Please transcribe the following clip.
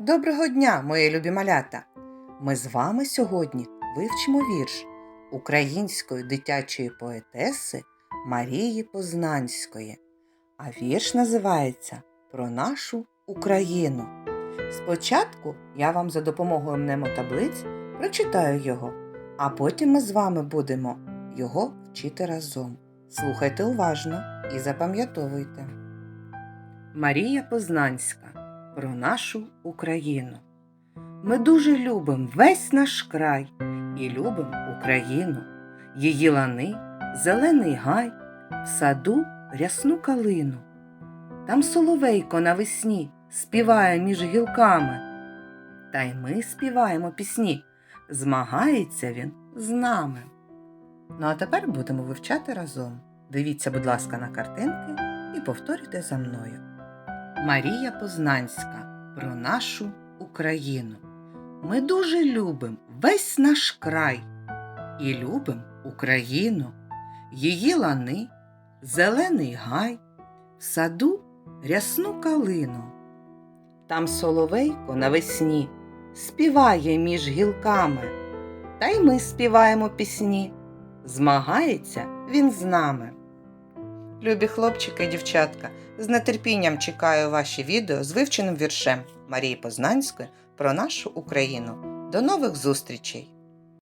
Доброго дня, мої любі малята! Ми з вами сьогодні вивчимо вірш української дитячої поетеси Марії Познанської. А вірш називається Про нашу Україну. Спочатку я вам за допомогою мнемотаблиць прочитаю його, а потім ми з вами будемо його вчити разом. Слухайте уважно і запам'ятовуйте. Марія Познанська про нашу Україну. Ми дуже любимо весь наш край і любимо Україну, її лани, зелений гай, в саду рясну калину. Там соловейко навесні співає між гілками. Та й ми співаємо пісні, змагається він з нами. Ну а тепер будемо вивчати разом. Дивіться, будь ласка, на картинки і повторюйте за мною. Марія Познанська про нашу Україну. Ми дуже любимо весь наш край і любимо Україну, її лани, зелений гай, в саду рясну калину. Там соловейко навесні співає між гілками, та й ми співаємо пісні. Змагається він з нами. Любі хлопчики і дівчатка, з нетерпінням чекаю ваші відео з вивченим віршем Марії Познанської про нашу Україну. До нових зустрічей!